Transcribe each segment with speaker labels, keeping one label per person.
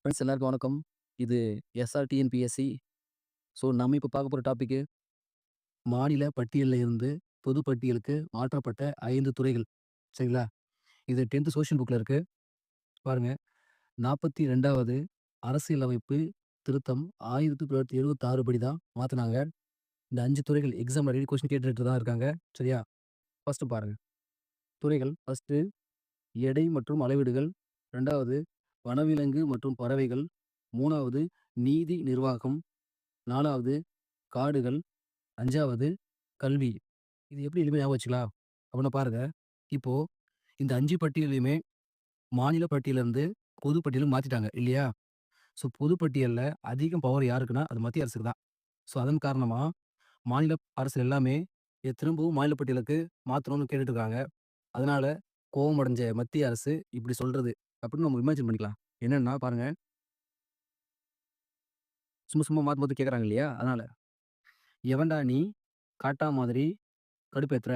Speaker 1: Friends எல்லாருக்கும் வணக்கம். இது எஸ்ஆர்டிஎன்பிஎஸ்சி ஸோ நம்ம இப்போ பார்க்க போகிற டாபிக்கு மாநில பட்டியலில் இருந்து பொது பட்டியலுக்கு மாற்றப்பட்ட ஐந்து துறைகள். சரிங்களா? இது 10த் சோஷியல் புக்ல இருக்கு. பாருங்க. 42வது அரசியலமைப்பு திருத்தம் 1976 படி தான் மாற்றினாங்க இந்த அஞ்சு துறைகள் எக்ஸாம் ரெடி கொஸ்டின் கேட்டுட்டு தான் இருக்காங்க. சரியா? ஃபஸ்ட்டு பாருங்கள் துறைகள் ஃபஸ்ட்டு எடை மற்றும் அளவீடுகள். ரெண்டாவது வனவிலங்கு மற்றும் பறவைகள். மூணாவது நீதி நிர்வாகம். நாலாவது காடுகள். அஞ்சாவது கல்வி. இது எப்படி எளிமையாக ஞாபகம் வச்சுக்கலாம்? அப்படின்னா பாருங்க. இப்போ இந்த அஞ்சு பட்டியலையுமே மாநில பட்டியலேருந்து பொது மாற்றிட்டாங்க இல்லையா? ஸோ பொது அதிகம் பவர் யாருக்குன்னா, அது மத்திய அரசுக்கு தான். ஸோ அதன் காரணமாக மாநில அரசு எல்லாமே திரும்பவும் மாநில பட்டியலுக்கு மாற்றணும்னு கேட்டுட்ருக்காங்க இருக்காங்க. அதனால அடைஞ்ச மத்திய அரசு இப்படி சொல்கிறது அப்படின்னு நம்ம இமேஜின் பண்ணிக்கலாம். என்னென்னா பாருங்க. சும்மா சும்மா மாற்றி மாற்றி கேட்குறாங்க இல்லையா? அதனால் எவன்டா நீ காட்டா மாதிரி கடுப்பேத்துற?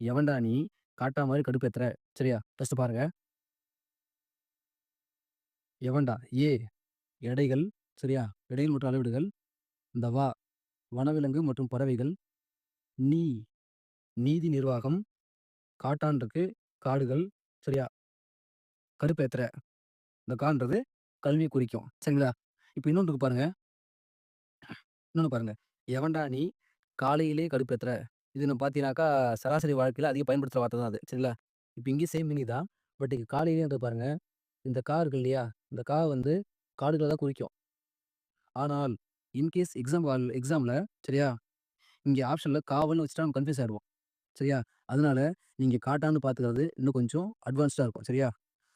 Speaker 1: எவன்டா நீ காட்டா மாதிரி கடுப்பேத்துற? சரியா? ஃபஸ்ட்டு பாருங்க. எவன்டா ஏ எடைகள் சரியா? எடைகள் மற்றும் அளவீடுகள். இந்த வா வனவிலங்கு மற்றும் பறவைகள். நீ நீதி நிர்வாகம். காட்டான்ருக்கு காடுகள் சரியா? கடுப்பேத்துற. இந்த கான்றது கல்வியை குறிக்கும். சரிங்களா? இப்போ இன்னொன்றுக்கு பாருங்க. இன்னொன்று பாருங்க. எவன்டா நீ காலையிலே கடுப்பேத்துற? இது நம்ம பார்த்தீங்கன்னாக்கா, சராசரி வாழ்க்கையில் அதிகம் பயன்படுத்துற வார்த்தை தான் அது. சரிங்களா? இப்போ இங்கேயும் சேம் மினி தான். பட் இங்க காலையிலேன்றது பாருங்க. இந்த கா இருக்கு இல்லையா? இந்த கா வந்து காடுகளை தான் குறிக்கும். ஆனால் இன்கேஸ் எக்ஸாம் எக்ஸாமில் சரியா? இங்கே ஆப்ஷனில் காவல்னு வச்சுட்டா நம்ம கன்ஃப்யூஸ் ஆகிடுவோம் சரியா? அதனால நீங்கள் காட்டான்னு பார்த்துக்கிறது இன்னும் கொஞ்சம் அட்வான்ஸ்டாக இருக்கும். சரியா?